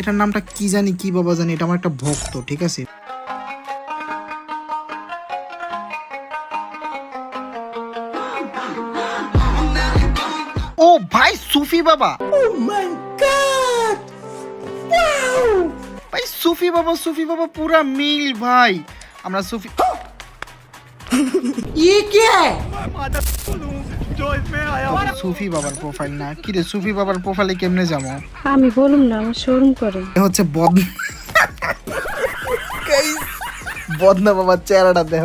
এটার নামটা কি জানি কি বাবা জানি এটা আমার একটা ভক্ত ঠিক আছে? ও ভাই সুফি বাবা। ভাই সুফি বাবা সুফি বাবা পুরা মিল ভাই। আমরা সুফি সুফি বাবার প্রোফাইল না? কি রে সুফি বাবার প্রোফাইলে কেমনে যাব? আমি বলুম না আমার শোরুম করে। হচ্ছে বদ বদনা বাবার চেহারাটা দেহ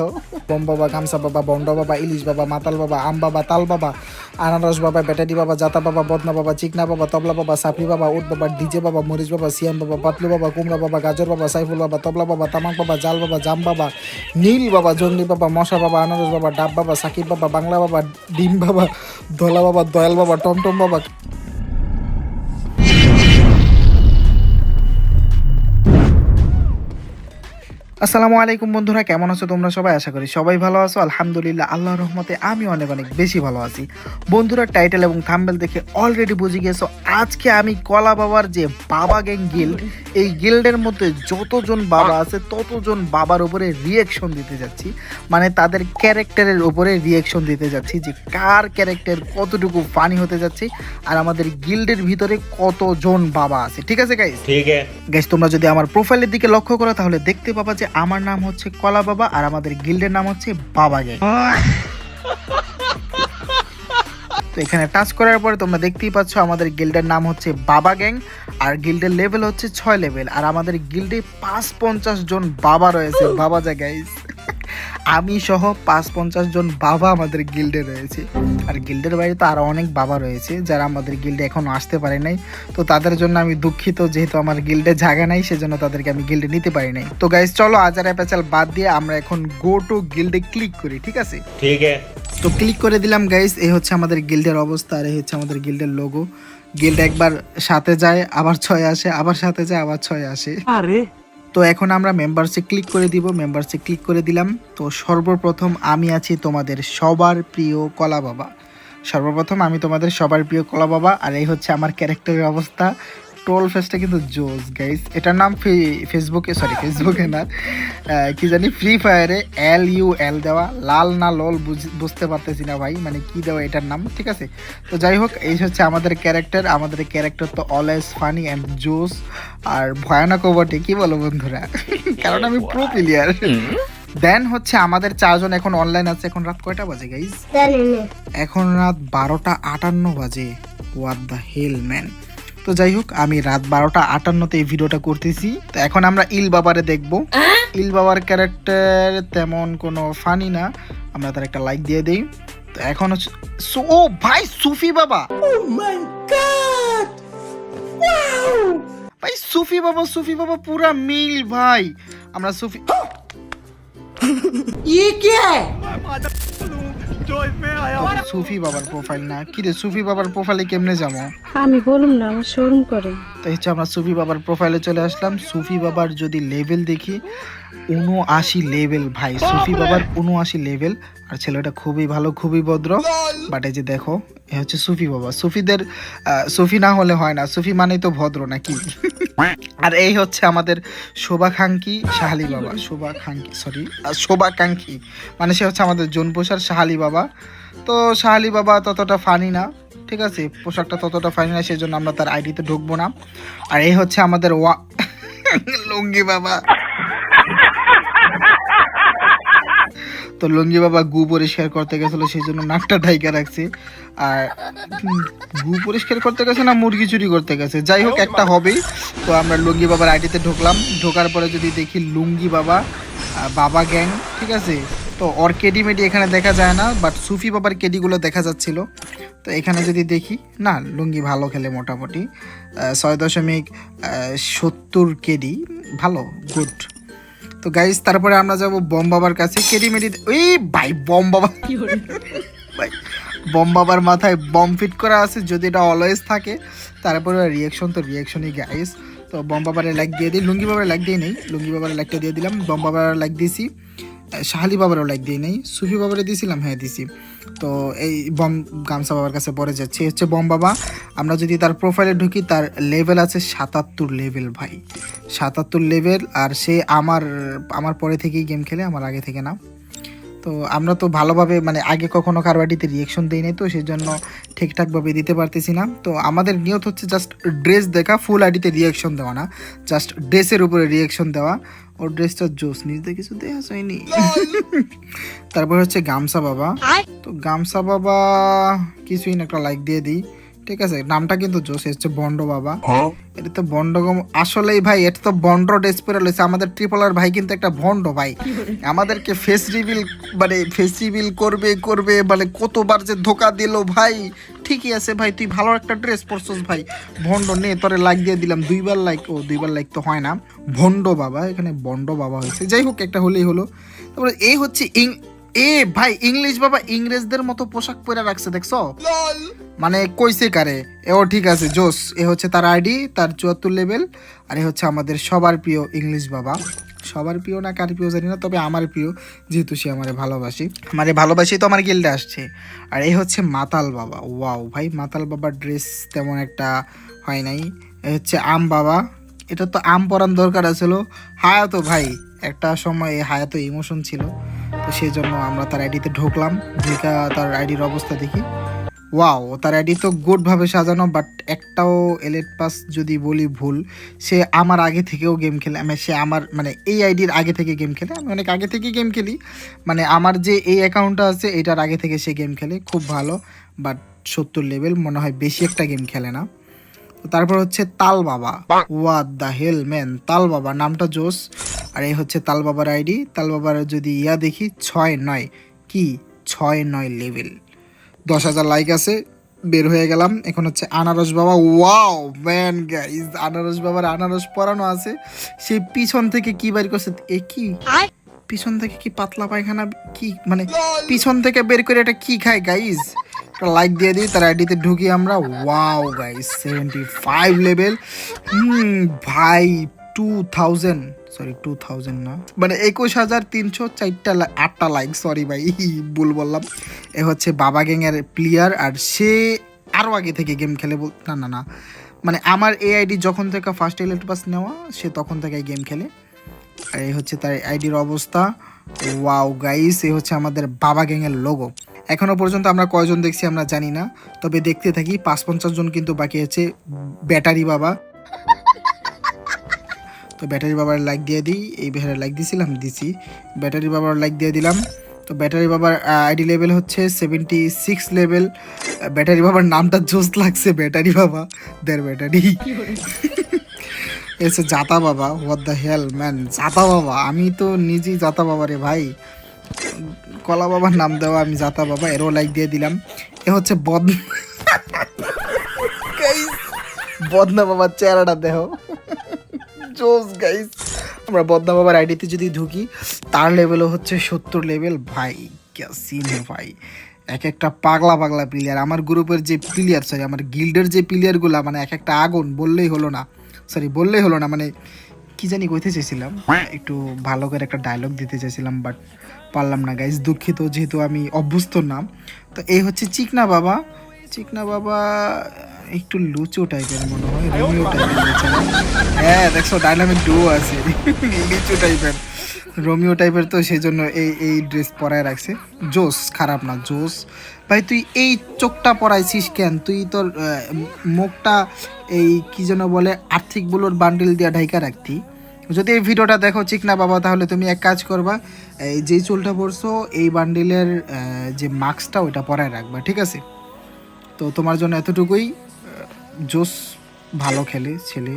বম বাবা গামসা বাবা, বন্ড বাবা, ইলিশ বাবা, মাতাল বাবা, আম বাবা, তাল বাবা, আনারস বাবা, বেটাডি বাবা, জাতা বাবা, বদনা বাবা, চিকনা বাবা, তবলা বাবা সাপড়ি বাবা, উট বাবা, ডিজে বাবা, মরিচ বাবা, সিয়াম বাবা, পাতলু বাবা, কুমড়া বাবা, গাজর বাবা, সাইফুল বাবা, তবলা বাবা, তামাক বাবা, জাল বাবা, জাম বাবা, নীল বাবা জঙ্গলি বাবা, মশা বাবা, আনারস বাবা, ডাব বাবা, সাকিব বাবা, বাংলা বাবা, ডিম বাবা দলা বাবা, দয়াল বাবা, টমটম বাবা আসসালামু আলাইকুম বন্ধুরা কেমন আছো তোমরা সবাই? আশা করি সবাই ভালো আছো। আলহামদুলিল্লাহ আল্লাহ রহমতে আমি অনেক অনেক বেশি ভালো আছি। বন্ধুরা টাইটেল এবং থাম্বেল দেখে অলরেডি বুঝে গেছো আজকে আমি কলা বাবার যে বাবা গ্যাং গিল্ড এই গিল্ডের মধ্যে যতজন বাবা আছে ততজন বাবার উপরে রিয়েকশন দিতে যাচ্ছি। মানে তাদের ক্যারেক্টারের উপরে রিয়েকশন দিতে যাচ্ছি যে কার ক্যারেক্টার কতটুকু ফানি হতে যাচ্ছে আর আমাদের গিল্ডের ভিতরে কতজন বাবা আছে। ঠিক আছে গাইস ঠিক আছে। গাইস তোমরা যদি আমার প্রোফাইলের দিকে লক্ষ্য করো তাহলে দেখতে পাবা যে আমার নাম হচ্ছে কলা বাবা আর আমাদের গিল্ডের নাম হচ্ছে বাবা গ্যাং তো এখানে টাচ করার পরে তোমরা দেখতেই পাচ্ছ আমাদের গিল্ডের নাম হচ্ছে বাবা গ্যাং আর গিল্ডের লেভেল হচ্ছে ছয় লেভেল আর আমাদের গিল্ডে পাঁচ পঞ্চাশ জন বাবা রয়েছে। বাবা যা গাইস আমি সহ পাঁচ পঞ্চাশ জন বাবা আমাদের গিল্ডে রয়েছে। আর গিল্ডের বাইরে তো আরও অনেক বাবা রয়েছে যারা আমাদের গিল্ডে এখনও আসতে পারে নাই। তো তাদের জন্য আমি দুঃখিত যেহেতু আমার গিল্ডে জায়গা নাই সেজন্য তাদেরকে আমি গিল্ডে নিতে পারি নাই। তো গাইজ চলো আজার প্যাচাল বাদ দিয়ে আমরা এখন গো টু গিল্ডে ক্লিক করি ঠিক আছে? ঠিক আছে। তো ক্লিক করে দিলাম গাইজ এই হচ্ছে আমাদের গিল্ডের অবস্থা আর এই হচ্ছে আমাদের গিল্ডের লোগো গিল্ড একবার সাথে যায় আবার ছয় আসে আবার সাথে যায় আবার ছয় আসে। আরে! তো এখন আমরা মেম্বারসে ক্লিক করে দিব মেম্বারসে ক্লিক করে দিলাম। তো সর্বপ্রথম আমি আছি তোমাদের সবার প্রিয় কলা বাবা। সর্বপ্রথম আমি তোমাদের সবার প্রিয় কলা বাবা, আর এই হচ্ছে আমার ক্যারেক্টারের অবস্থা। ট্রোল ফেসটা কিন্তু জোস গাইস এটার নাম ফে- ফেসবুকে সরি ফেসবুকে না কি জানি ফ্রি ফায়ারে এল ইউ এল দেওয়া। লাল না লল বুঝ- বুঝতে পারতেছি না ভাই মানে কি দেওয়া এটার নাম ঠিক আছে? তো যাই হোক এই হচ্ছে আমাদের ক্যারেক্টার আমাদের ক্যারেক্টার তো অলওয়েজ ফানি অ্যান্ড জোস আর ভয়ানকও বটে কি বলো বন্ধুরা? কারণ আমি প্রো প্লেয়ার দেন হচ্ছে আমাদের চারজন এখন অনলাইন আছে এখন রাত কয়টা বাজে গাইজ এখন রাত বারোটা আটান্ন বাজে। ওয়াট দ্য হেল ম্যান তো যাই হোক আমি রাত বারোটা আটান্নতে এই ভিডিওটা করতেছি। তো এখন আমরা ইল বাবারে দেখব। ইল বাবার ক্যারেক্টার তেমন কোনো ফানি না। আমরা তার একটা লাইক দিয়ে দিই। তো এখন হচ্ছে সু- ও ভাই সুফি বাবা! ভাই সুফি বাবা সুফি বাবা পুরা মিল ভাই। আমরা সুফি সুফি বাবার প্রোফাইল না। কি রে, সুফি বাবার প্রোফাইলে কেমনে যাব? আমি বলুম না, আমার শোরুম করে। তো হচ্ছে আমরা সুফি বাবার প্রোফাইলে চলে আসলাম। সুফি বাবার যদি লেভেল দেখি উনআশি লেভেল ভাই। সুফি বাবার উনআশি লেভেল আর ছেলেটা খুবই ভালো খুবই ভদ্র। বাট এই যে দেখো এ হচ্ছে সুফি বাবা। সুফিদের সুফি না হলে হয় না। সুফি মানেই তো ভদ্র নাকি? আর এই হচ্ছে আমাদের শোভাকাঙ্ক্ষী শাহালি বাবা। শোভাকাঙ্ক্ষী সরি শোভাকাঙ্ক্ষী। মানে সে হচ্ছে আমাদের জোনপোষার শাহালি বাবা। তো শাহালি বাবা ততটা ফানি না। ঠিক আছে, পোশাকটা ততটা ফানি না সেজন্য আমরা তার আইডিতে ঢুকবো না। আর এই হচ্ছে আমাদের ওয়া লুঙ্গি বাবা। তো লুঙ্গি বাবা গু পরিষ্কার করতে গেছিল সেই জন্য নাকটা ঢাইকা রাখছে। আর গু পরিষ্কার করতে গেছে না, মুরগি চুরি করতে গেছে? যাই হোক, একটা হবেই। তো আমরা লুঙ্গি বাবার আইডিতে ঢুকলাম। ঢোকার পরে যদি দেখি লুঙ্গি বাবা বাবা গ্যাং ঠিক আছে? তো ওর কেডি মেডি এখানে দেখা যায় না বাট সুফি বাবার কেডিগুলো দেখা যাচ্ছিল। তো এখানে যদি দেখি না লুঙ্গি ভালো খেলে মোটামুটি। ছয় দশমিক সত্তর কেডি ভালো গুড তো গাইজ তারপরে আমরা যাব বম বাবার কাছে। কেডি মেডি ওই ভাই বম বাবা ভাই বম বাবার মাথায় বম ফিট করা আছে যদি এটা অলওয়েজ থাকে। তারপরে রিয়াকশন তো রিয়াকশনই গাইস তো বম বাবারে লাইক দিয়ে দিই। লুঙ্গি বাবার লাইক দিয়ে নেই। লুঙ্গি বাবার লাইকটা দিয়ে দিলাম। বম বাবার লাইক দিয়েছি শাহালি বাবারও লাইক দিই নাই, সুফি বাবারে দিয়েছিলাম হ্যাঁ দিছি। তো এই বম গামছা বাবার কাছে পরে যাচ্ছে। হচ্ছে বম বাবা। আমরা যদি তার প্রোফাইলে ঢুকি, তার লেভেল আছে সাতাত্তর লেভেল ভাই। সাতাত্তর লেভেল আর সে আমার আমার পরে থেকেই গেম খেলে, আমার আগে থেকে না। তো আমরা তো ভালোভাবে মানে আগে কখনো কার বাড়িতে রিয়েকশন দিই নাই তো সেই জন্য ঠিকঠাকভাবে দিতে পারতেছি না। তো আমাদের নিয়ত হচ্ছে জাস্ট ড্রেস দেখা ফুল আইডিতে রিয়েকশন দেওয়া না। জাস্ট ড্রেসের উপরে রিয়েকশন দেওয়া। ওর ড্রেসটা জোস নিজে কিছু দেয়া হয়নি। তারপর হচ্ছে গামছা বাবা। তো গামছা বাবা কিছুই না একটা লাইক দিয়ে দিই। ঠিক আছে নামটা কিন্তু জোস এ হচ্ছে বন্ড বাবা। এটা তো বন্ড আসলেই ভাই এটা তো বন্ড ড্রেস পরে লইছে। আমাদের ট্রিপল আর ভাই কিন্তু একটা ভন্ড ভাই। আমাদেরকে ফেস রিভিল মানে ফেস রিভিল করবে করবে মানে কতবার যে ধোকা দিল ভাই। ঠিকই আছে ভাই তুই ভালো একটা ড্রেস পরছস ভাই। ভন্ড নে তোরে লাইক দিয়ে দিলাম দুইবার লাইক ও দুইবার লাইক তো হয় না। ভন্ড বাবা এখানে বন্ড বাবা হয়েছে। যাই হোক একটা হলেই হলো। তারপরে এই হচ্ছে ইং এ, ভাই, ইংলিশ বাবা ইংরেজদের মতো পোশাক পরে রাখছে, দেখছ? মানে কইছে কারে? এও ঠিক আছে, জোস। এ হচ্ছে তার আইডি তার চুয়াত্তর লেভেল, আর এ হচ্ছে আমাদের সবার প্রিয় ইংলিশ বাবা। সবার প্রিয় না কার প্রিয় জানি না, তবে আমার প্রিয়, যেহেতু সে আমারে ভালোবাসি। আমারে ভালোবাসি তো আমার গিল্ডে আসছে। আর এই হচ্ছে মাতাল বাবা। ওয়াও, ভাই, মাতাল বাবার ড্রেস তেমন একটা হয় নাই। এ হচ্ছে আম বাবা। এটা তো আম পরান দরকার আছিল। হায়াতো, ভাই, একটা সময় হায়াতো ইমোশন ছিল। সেই জন্য আমরা তার আইডিতে ঢুকলাম। ঢুকা তার আইডির অবস্থা দেখি। ওয়াও তার আইডি তো গুডভাবে সাজানো বাট একটাও এলেট পাস যদি বলি ভুল, সে আমার আগে থেকেও গেম খেলে আমি সে আমার মানে এই আইডির আগে থেকে গেম খেলে। আমি অনেক আগে থেকে গেম খেলি। মানে আমার যে এই অ্যাকাউন্টটা আছে, এটার আগে থেকে সে গেম খেলে। খুব ভালো বাট সত্তর লেভেল মনে হয় বেশি একটা গেম খেলে না। তারপর হচ্ছে তাল বাবা। ওয়াট দ্য হেল ম্যান তাল বাবা নামটা জোস। আর এই হচ্ছে তাল বাবার আইডি। তাল বাবার যদি ইয়া দেখি ছয় নয়। কি? ছয় নয় লেভেল দশ হাজার লাইক আছে বের হয়ে গেলাম। এখন হচ্ছে আনারস বাবা। ওয়াও ম্যান গাইজ আনারস বাবার আনারস পরানো আছে। সে পিছন থেকে কি বের করছে? এ কি? পিছন থেকে কি পাতলা পায়খানা? কি? মানে পিছন থেকে বের করে এটা কি খায় গাইজ লাইক দিয়ে দিই, তার আইডিতে ঢুকি আমরা। Wow guys seventy five level ভাই two thousand sorry two thousand না। মানে একুশ হাজার তিনশো চারটা আটটা লাইক সরি ভাই, ভুল বললাম। এ হচ্ছে বাবা গ্যাংয়ের প্লেয়ার আর সে আরও আগে থেকে গেম খেলে বল না না না। মানে আমার এই আইডি যখন থেকে ফার্স্ট ইলেক্ট পাস নেওয়া, সে তখন থেকে গেম খেলে। আর এই হচ্ছে তার আইডির অবস্থা। ওয়াও গাইস এই হচ্ছে আমাদের বাবা গ্যাংয়ের লোগো এখনও পর্যন্ত আমরা কয়জন দেখছি আমরা জানি না। তবে দেখতে থাকি পাঁচ পঞ্চাশ জন কিন্তু বাকি আছে। ব্যাটারি বাবা। তো ব্যাটারি বাবার লাইক দিয়ে দিই। এই বেহারে লাইক দিছিলাম, দিছি। ব্যাটারি বাবার লাইক দিয়ে দিলাম। তো ব্যাটারি বাবার আইডি লেভেল হচ্ছে সেভেন্টি সিক্স লেভেল ব্যাটারি বাবার নামটা জোস লাগছে, ব্যাটারি বাবা। দের ব্যাটারি। এসে জাতা বাবা হোয়াট দ্য হেল ম্যান জাতা বাবা। আমি তো নিজেই জাতা বাবা রে ভাই। কলা বাবার নাম দেওয়া, আমি জাতা বাবা, এরও লাইক দিয়ে দিলাম। এ হচ্ছে বদ বদনা বাবার চেহারাটা দেহ জোস গাইস আমরা বদনা বাবার আইডিতে যদি ঢুকি, তার লেভেলও হচ্ছে সত্তর লেভেল ভাই সিন ভাই। এক একটা পাগলা পাগলা প্লেয়ার আমার গ্রুপের যে প্লেয়ার সরি আমার গিল্ডের যে প্লেয়ারগুলো মানে এক একটা আগুন, বললেই হলো না। সরি বললেই হলো না মানে কি জানি কইতে চাইছিলাম। একটু ভালো করে একটা ডায়লগ দিতে চাইছিলাম বাট পারলাম না গাইজ দুঃখিত, যেহেতু আমি অভ্যস্ত নাম তো এই হচ্ছে চিকনা বাবা। চিকনা বাবা একটু লুচো টাইপের মনে হয়, রোমিও টাইপের হ্যাঁ দেখছ ডাইনামিক ডুও আছে। লিচু টাইপের রোমিও টাইপের তো সেই জন্য এই এই ড্রেস পরায় রাখছে। জোস, খারাপ না, জোস। ভাই, তুই এই চোখটা পরাইছিস কেন? তুই তোর মুখটা এই কি যেন বলে, আর্থিক বলোর বান্ডিল দিয়ে ঢাইকা রাখতি। যদি এই ভিডিওটা দেখো চিকনা বাবা, তাহলে তুমি এক কাজ করবা, এই যে চুলটা পরছো, এই বান্ডিলের যে মাস্কটা ওইটা পরায় রাখবা, ঠিক আছে? তো তোমার জন্য এতটুকুই জোস ভালো খেলে, ছেলে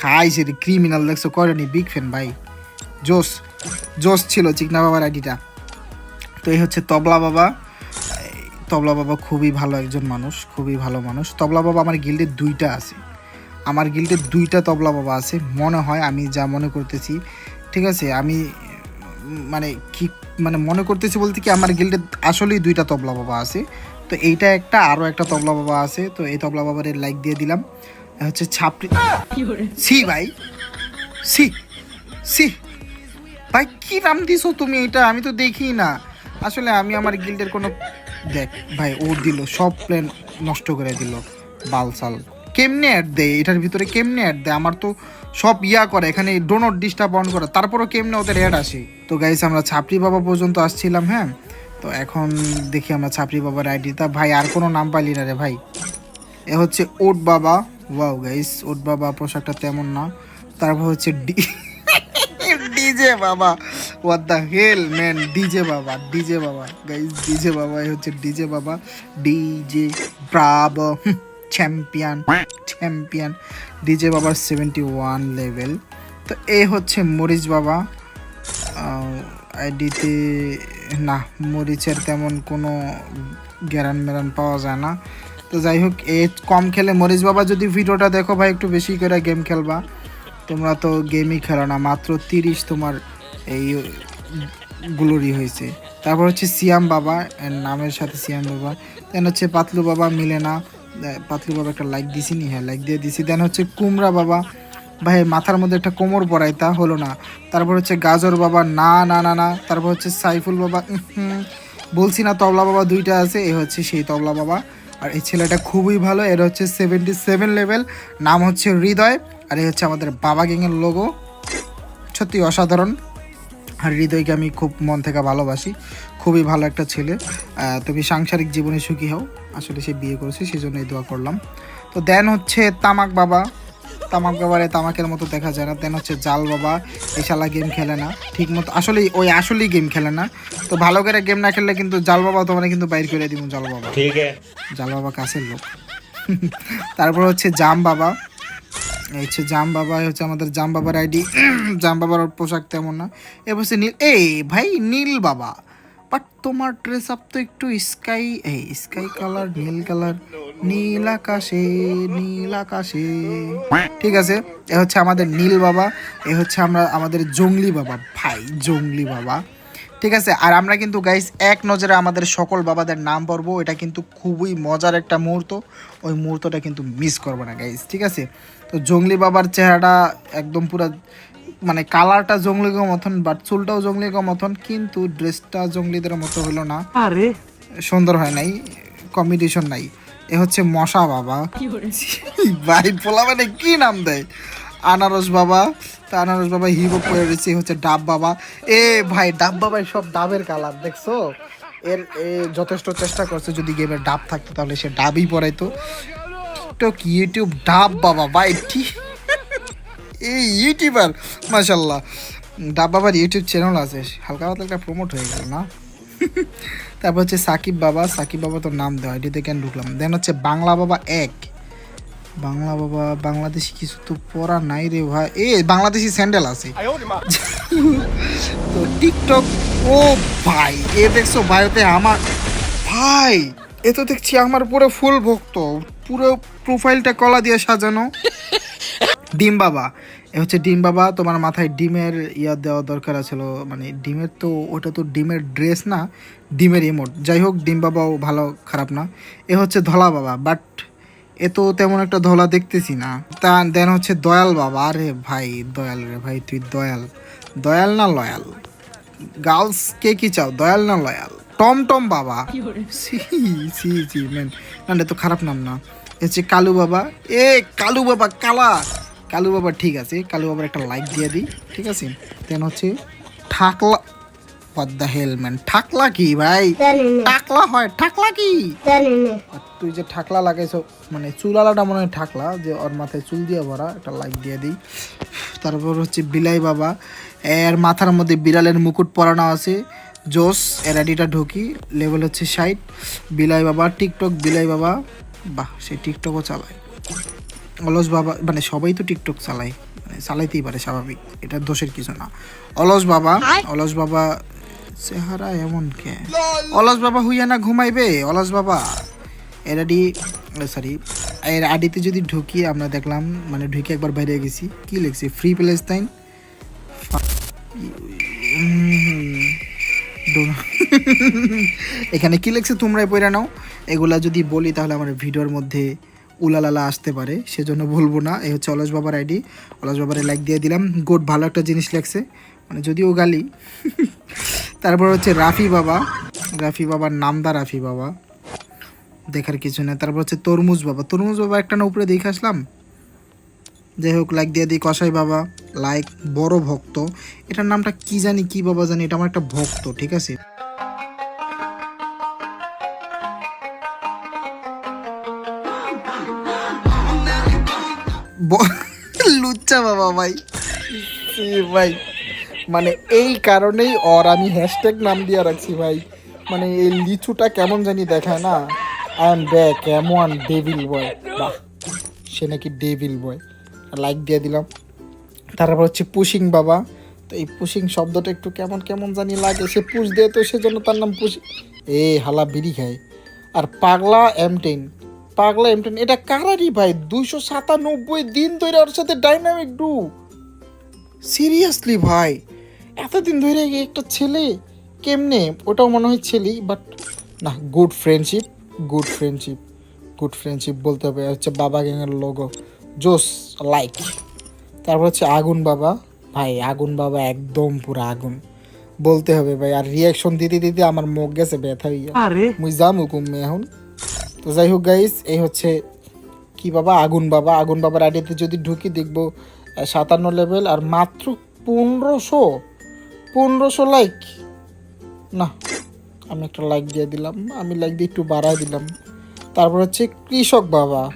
খাইছে রে ক্রিমিনাল দেখছ, করেনি বিগ ফ্যান ভাই। জোস জোস ছিল চিকনা বাবার আইডিটা। তো এই হচ্ছে তবলা বাবা। তবলা বাবা খুবই ভালো একজন মানুষ, খুবই ভালো মানুষ। তবলা বাবা আমার গিল্ডে দুইটা আছে। আমার গিল্ডে দুইটা তবলা বাবা আছে। মনে হয় আমি যা মনে করতেছি ঠিক আছে? আমি মানে কি মানে মনে করতেছি বলতে কি আমার গিল্ডে আসলেই দুইটা তবলা বাবা আছে। তো এইটা একটা আরও একটা তবলা বাবা আছে। তো এই তবলা বাবার লাইক দিয়ে দিলাম। হচ্ছে ছাপড়ি সি ভাই। সি সি ভাই কী নাম দিছো তুমি এটা? আমি তো দেখি না। আসলে আমি আমার গিল্ডের কোনো দেখ ভাই ও দিল সব প্ল্যান নষ্ট করে দিল বালসাল। কেমনে অ্যাড দেয়? এটার ভিতরে কেমনে অ্যাড দেয়? আমার তো সব ইয়া করে, এখানে ডোনট ডিস্টার্ব অন করে। তারপরও কেমনে ওদের অ্যাড আসে? তো গাইস আমরা ছাপড়ি বাবা পর্যন্ত আসছিলাম হ্যাঁ? তো এখন দেখি আমরা ছাপড়ি বাবার আইডি তা ভাই, আর কোনো নাম পাইলি না রে ভাই। এ হচ্ছে ওট বাবা। ওয়াও গাইস ওট বাবা পোশাকটা তেমন না। তারপর হচ্ছে ডি ডিজে বাবা। What the hell man DJ বাবা ডিজে বাবা। গাইস ডিজে বাবা এই হচ্ছে ডিজে বাবা। DJ brave champion champion DJ বাবার সেভেন্টি ওয়ান লেভেল তো এ হচ্ছে মরিচ বাবা। আইডিতে না মরিচের তেমন কোনো গ্যারান মেরান পাওয়া যায় না। তো যাই হোক এ কম খেলে মরিচ বাবা যদি ভিডিওটা দেখো ভাই একটু বেশি করে গেম খেলবা। তোমরা তো গেমই খেলো না মাত্র তিরিশ তোমার এই গুলোরই হয়েছে। তারপর হচ্ছে সিয়াম বাবা নামের সাথে সিয়াম বাবা। দেন হচ্ছে পাতলু বাবা মিলে না পাতলু বাবা একটা লাইক দিছি নি হ্যাঁ লাইক দিয়ে দিছি। দেন হচ্ছে কুমড়া বাবা, ভাই, মাথার মধ্যে একটা কোমর পড়াই তা হলো না। তারপর হচ্ছে গাজর বাবা, না না না না। তারপর হচ্ছে সাইফুল বাবা বলছি না তবলা বাবা দুইটা আছে, এ হচ্ছে সেই তবলা বাবা। আর এই ছেলেটা খুবই ভালো, এর হচ্ছে সেভেন্টি সেভেন লেভেল নাম হচ্ছে হৃদয়, আর এই হচ্ছে আমাদের বাবা গ্যাংয়ের লোগো সত্যি অসাধারণ। আর হৃদয়কে আমি খুব মন থেকে ভালোবাসি। খুবই ভালো একটা ছেলে। তুমি সাংসারিক জীবনে সুখী হও। আসলে সে বিয়ে করেছে সেই জন্যই দোয়া করলাম। তো দেন হচ্ছে তামাক বাবা। তামাক বাবারে তামাকের মতো দেখা যায় না। দেন হচ্ছে জাল বাবা। এশালা গেম খেলে না। ঠিক মতো আসলে ওই আসলেই গেম খেলে না। তো ভালো করে গেম না খেললে কিন্তু জাল বাবা তোমার কিন্তু বাইর করে দিব জাল বাবা। ঠিক জাল বাবা কাছের লোক। তারপর হচ্ছে জাম বাবা। হচ্ছে জাম বাবা হচ্ছে আমাদের জাম বাবার আইডি। জাম বাবার পোশাক তেমন না। এবার হচ্ছে নীল এই ভাই, নীল বাবা। বাট তোমার ড্রেস আপ তো একটু স্কাই এই স্কাই কালার নীল কালার নীল আকাশে নীল আকাশে। ঠিক আছে, এ হচ্ছে আমাদের নীল বাবা, এ হচ্ছে আমরা আমাদের জঙ্গলি বাবা। ভাই, জঙ্গলি বাবা। ঠিক আছে? আর আমরা কিন্তু গাইস এক নজরে আমাদের সকল বাবাদের নাম পড়ব। এটা কিন্তু খুবই মজার একটা মুহূর্ত। ওই মুহূর্তটা কিন্তু মিস করব না গাইস ঠিক আছে? তো জঙ্গলি বাবার চেহারাটা একদম পুরো মানে কালারটা জঙ্গলিগো মতন বাট চুলটাও জঙ্গলিগো মতন কিন্তু ড্রেসটা জঙ্গলিদের মতো হলো না। আরে। সুন্দর হয় নাই কম্বিনেশন নাই। এ হচ্ছে মশা বাবা। ভাই পোলা মানে কি নাম দেয়? আনারস বাবা, তা আনারস বাবা হিরো পরে রয়েছে হচ্ছে ডাব বাবা। এ ভাই, ডাব বাবাই সব ডাবের কালার, দেখছ? এর, এ যথেষ্ট চেষ্টা করছে যদি গেমের ডাব থাকতো, তাহলে সে ডাবই পড়াইতো টিকটক ইউটিউব ডাব বাবা, ভাই ঠিক এই ইউটিউবার মাশাল্লাহ ডাব বাবার ইউটিউব চ্যানেল আছে, হালকা একটা প্রমোট হয়ে গেল, না? তারপর হচ্ছে সাকিব বাবা সাকিব বাবা তো নাম দেওয়া, এটিতে কেন ঢুকলাম? দেন হচ্ছে বাংলা বাবা এক। বাংলা বাবা বাংলাদেশি কিছু তো পড়া নাই রে ভাই। এ বাংলাদেশি স্যান্ডেল আছে। তো টিকটক ও ভাই এ দেখছ ভাইতে আমার ভাই এ তো দেখছি আমার পুরো ফুল ভক্ত পুরো প্রোফাইলটা কলা দিয়ে সাজানো। ডিম বাবা এ হচ্ছে ডিম বাবা তোমার মাথায় ডিমের ইয়া দেওয়া দরকার আছিল মানে ডিমের তো ওটা তো ডিমের ড্রেস না ডিমের ইমোট যাই হোক ডিম বাবাও ভালো খারাপ না। এ হচ্ছে ধলা বাবা বাট এ তো তেমন একটা ধলা দেখতেছি না। তা দেন হচ্ছে দয়াল বাবা। আরে ভাই দয়াল রে ভাই তুই দয়াল। দয়াল না লয়াল? গার্লস কে কি চাও? দয়াল না লয়াল? টম টম বাবা। C C C man. না তো খারাপ নাম না। হচ্ছে কালু বাবা। এ কালু বাবা কালা। কালু বাবা ঠিক আছে। কালু বাবার একটা লাইক দিয়ে দিই ঠিক আছে? দেন হচ্ছে ঠাকলা hell man? ঠাকলা কি ভাই? টাকলা হয় ঠাকলা কি? তুই যে ঠাকলা লাগাইছো মানে চুলালাটা মনে হয় ঠাকলা যে ওর মাথায় চুল দিয়ে ভরা একটা লাইক দিয়ে দিই। তারপর হচ্ছে বিলাই বাবা এর মাথার মধ্যে বিড়ালের মুকুট পরানো আছে। জোস এর আইডিটা ঢুকি লেভেল হচ্ছে ষাট। বিলাই বাবা টিকটক বিলাই বাবা বাহ সে টিকটকও চালায়। অলস বাবা মানে সবাই তো টিকটক চালায় মানে চালাইতেই পারে স্বাভাবিক এটা দোষের কিছু না। অলস বাবা অলস বাবা চেহারা এমন কে অলস বাবা হুইয়া না ঘুমাইবে? অলস বাবা। এর আডি সরি এর আডিতে যদি ঢুকি আমরা দেখলাম মানে ঢুকে একবার বাইরে গেছি। কি লিখছি ফ্রি প্লেস্তাইন এখানে কি লিখছে তোমরাই পড়ে নাও। এগুলা যদি বলি তাহলে আমার ভিডিওর মধ্যে উলালালা আসতে পারে, সেজন্য বলব না। এই হচ্ছে অলস বাবার আইডি। অলস বাবার লাইক দিয়ে দিলাম। গুড, ভালো একটা জিনিস লাগছে। মানে যদিও গালি। তারপর হচ্ছে রাফি বাবা। রাফি বাবার নামদা রাফি বাবা। দেখার কিছু নেই। তারপর হচ্ছে তরমুজ বাবা। তরমুজ বাবা একটা না উপরে দেখে আসলাম? যাই হোক লাইক দিয়ে দিই কসাই বাবা। লাইক বড় ভক্ত। এটার নামটা কি জানি, কি বাবা জানি, এটা আমার একটা ভক্ত, ঠিক আছে? লুচ্চা বাবা ভাই। ভাই। মানে এই কারণেই ওর আমি হ্যাশট্যাগ নাম দিয়ে রাখছি ভাই। মানে এই লিচুটা কেমন জানি দেখায় না? I am back M one devil boy বাহ, সে নাকি ডেভিল বয় লাইক দিয়ে দিলাম। তারপর হচ্ছে পুশিং বাবা। তো এই পুশিং শব্দটা একটু কেমন কেমন জানি লাগে। সে পুশ দেয় তো, সেজন্য তার নাম পুশি এ হালা বিড়ি খায়। আর পাগলা এম টেন পাগলা এম টেন এটা কারারই ভাই? দুইশো সাতানব্বই দিন ধরে ওর সাথে ডাইনামিক ডু সিরিয়াসলি ভাই। এতদিন ধরে একটা ছেলে কেমনে? ওটাও মনে হয় ছেলেই বাট না good friendship good friendship good friendship বলতে হবে। হচ্ছে বাবা গ্যাংয়ের লোগো জোস লাইক তারপর হচ্ছে আগুন বাবা ভাই আগুন বাবা একদম পুরো আগুন। বলতে হবে ভাই আর রিয়াকশন দিতে দিতে আমার মুখ গেছে ব্যথা হইয়া আরে। মুই যাম হুকুম এখন। তো যাই হোক গাইস এই হচ্ছে কি বাবা আগুন বাবা। আগুন বাবার আইডিতে যদি ঢুকি দেখব সাতান্ন লেভেল আর মাত্র পনেরোশো পনেরোশো লাইক না, আমি একটা লাইক দিয়ে দিলাম। আমি লাইক দিয়ে একটু বাড়ায় দিলাম। তারপর হচ্ছে কৃষক বাবা।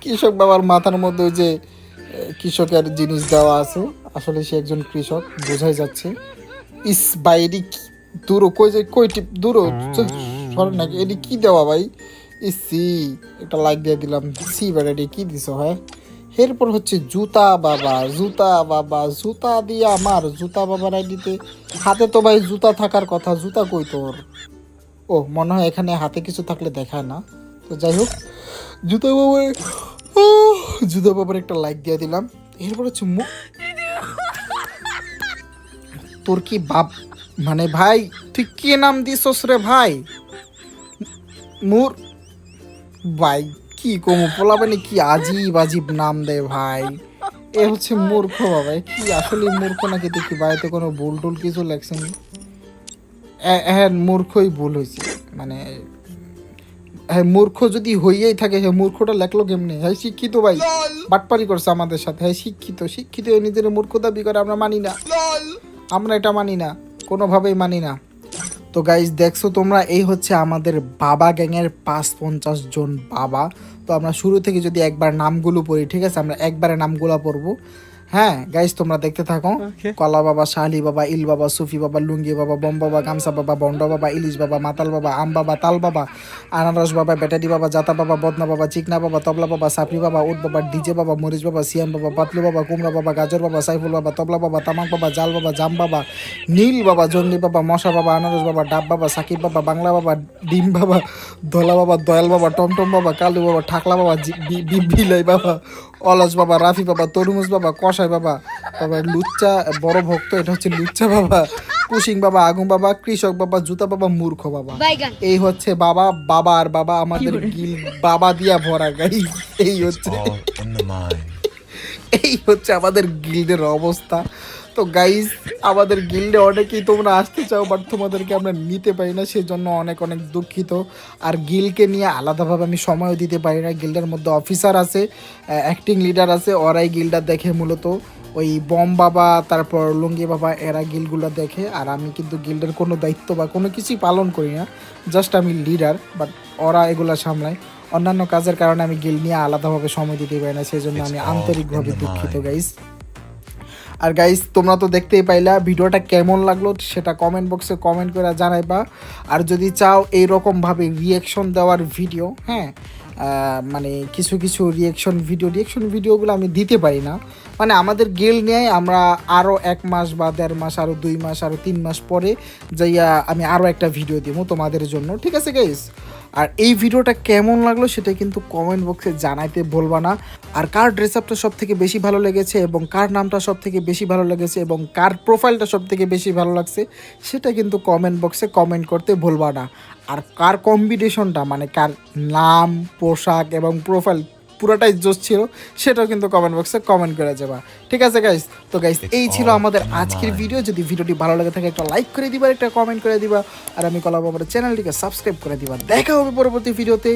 কৃষক বাবার মাথার মধ্যে যে কৃষকের জিনিস দেওয়া আছে। আসলে সে একজন কৃষক, বোঝাই যাচ্ছে। ইস বাইরে কি- দূর, কই যে, কই টিপ দূর সর নাকি এটি কি দেওয়া ভাই? ইস, সি, একটা লাইক দিয়ে দিলাম। সি বাট এটি কি দিছ হ্যাঁ? এরপর হচ্ছে জুতা বাবা জুতা বাবা, জুতা দিয়ে আমার জুতা বাবার আইডিতে হাতে তো ভাই জুতা থাকার কথা, জুতা কই তোর? ও, মনে হয় এখানে হাতে কিছু থাকলে দেখায় না। তো যাই হোক, জুতা বাবার জুতা বাবার একটা লাইক দিয়ে দিলাম। এরপর হচ্ছে মুখ তোর কি বাপ মানে ভাই, তুই কি নাম দিছস রে ভাই? মুর ভাই কি কমু? পোলাবানি কি আজীব আজীব নাম দেয় ভাই। এ হচ্ছে মূর্খ বাবা কি আসলে মূর্খ নাকি দেখি? বাড়িতে কোনো ভুল টুল কিছু লেখছেন? হ্যাঁ মূর্খই ভুল হয়েছে মানে হ্যাঁ মূর্খ যদি হইয়াই থাকে হ্যাঁ মূর্খটা লেখলো কেমনি? হ্যাঁ শিক্ষিত ভাই, বাটপারি করছে আমাদের সাথে। হ্যাঁ শিক্ষিত শিক্ষিত নিজের মূর্খ দাবি করে আমরা মানি না। আমরা এটা মানি না, কোনোভাবেই মানি না। তো গাইজ দেখছ তোমরা, এই হচ্ছে আমাদের বাবা গ্যাংয়ের পাঁচ পঞ্চাশ জন বাবা। তো আমরা শুরু থেকে যদি একবার নামগুলো পড়ি ঠিক আছে? আমরা একবারে নামগুলো পড়ব। হ্যাঁ গাইজ তোমরা দেখতে থাকো। কলা বাবা শালি বাবা ইল বাবা সুফি বাবা লুঙ্গি বাবা বম বাবা গামসা বাবা বন্ড বাবা ইলিশ বাবা মাতাল বাবা আম বাবা তাল বাবা আনারস বাবা ব্যাটারি বাবা জাতা বাবা বদনা বাবা চিকনা বাবা তবলা বাবা সাপরি বাবা উট বাবা ডিজে বাবা মরিচ বাবা সিয়াম বাবা পাতলু বাবা কুমড়া বাবা গাজর বাবা সাইফুল বাবা তবলা বাবা তামাক বাবা জাল বাবা জাম বাবা নীল বাবা জঙ্গলি বাবা মশা বাবা আনারস বাবা ডাব বাবা সাকিব বাবা বাংলা বাবা ডিম বাবা ধলা বাবা দয়াল বাবা টমটম বাবা কালু বাবা ঠাকলা বাবা বিলাই বাবা অলস বাবা রাফি বাবা তরমুজ বাবা কষাই বাবা তারপর লুচ্চা বড় ভক্ত এটা হচ্ছে লুচ্চা বাবা কুশিং বাবা আগুন বাবা কৃষক বাবা জুতা বাবা মূর্খ বাবা। এই হচ্ছে বাবা বাবা আর বাবা আমাদের গিল বাবা দিয়া ভরা গাই এই হচ্ছে mind. এই হচ্ছে আমাদের গিল্ডের অবস্থা। তো গাইজ আমাদের গিল্ডে অনেকেই তোমরা আসতে চাও বাট তোমাদেরকে আমরা নিতে পারি না সেজন্য অনেক অনেক দুঃখিত। আর গিলকে নিয়ে আলাদাভাবে আমি সময়ও দিতে পারি না। গিল্ডের মধ্যে অফিসার আছে অ্যাক্টিং লিডার আছে ওরাই গিল্ডার দেখে মূলত। ওই বম বাবা তারপর লুঙ্গি বাবা এরা গিলগুলো দেখে। আর আমি কিন্তু গিল্ডের কোনো দায়িত্ব বা কোনো কিছুই পালন করি না। জাস্ট আমি লিডার বাট ওরা এগুলো সামলায়। অন্যান্য কাজের কারণে আমি গিল নিয়ে আলাদাভাবে সময় দিতে পারি না সেই জন্য আমি আন্তরিকভাবে দুঃখিত গাইস আর গাইজ তোমরা তো দেখতেই পাইলা ভিডিওটা কেমন লাগল সেটা কমেন্ট বক্সে কমেন্ট করে জানাইবা। আর যদি চাও এইরকমভাবে ভাবে রিয়েকশন দেওয়ার ভিডিও হ্যাঁ মানে কিছু কিছু রিয়েকশন ভিডিও রিয়েকশন ভিডিওগুলো আমি দিতে পারি না। মানে আমাদের গেল নিয়ে আমরা আরও এক মাস বা দেড় মাস আরও দুই মাস আরও তিন মাস পরে যাইয়া আমি আরও একটা ভিডিও দিব তোমাদের জন্য। ঠিক আছে গাইস আর এই ভিডিওটা কেমন লাগল সেটা কিন্তু কমেন্ট বক্সে জানাইতে বলবা না। আর কার ড্রেস আপটা সব থেকে বেশি ভালো লেগেছে এবং কার নামটা সব থেকে বেশি ভালো লেগেছে এবং কার প্রোফাইলটা সব থেকে বেশি ভালো লাগছে, সেটা কিন্তু কমেন্ট বক্সে কমেন্ট করতে ভুলবা না। আর কার কম্বিনেশনটা মানে কার নাম পোশাক এবং প্রোফাইল পুরোটাই জোশ ছিল সেটাও কিন্তু কমেন্ট বক্সে কমেন্ট করে যাবা। ঠিক আছে গাইস তো গাইস এই ছিল আমাদের আজকের ভিডিও যদি ভিডিওটি ভালো লাগে থাকে একটা লাইক করে দিবা একটা কমেন্ট করে দিবা। আর আমি কলাবো আমার চ্যানেলটিকে সাবস্ক্রাইব করে দিবা। দেখা হবে পরবর্তী ভিডিওতে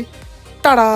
টাটা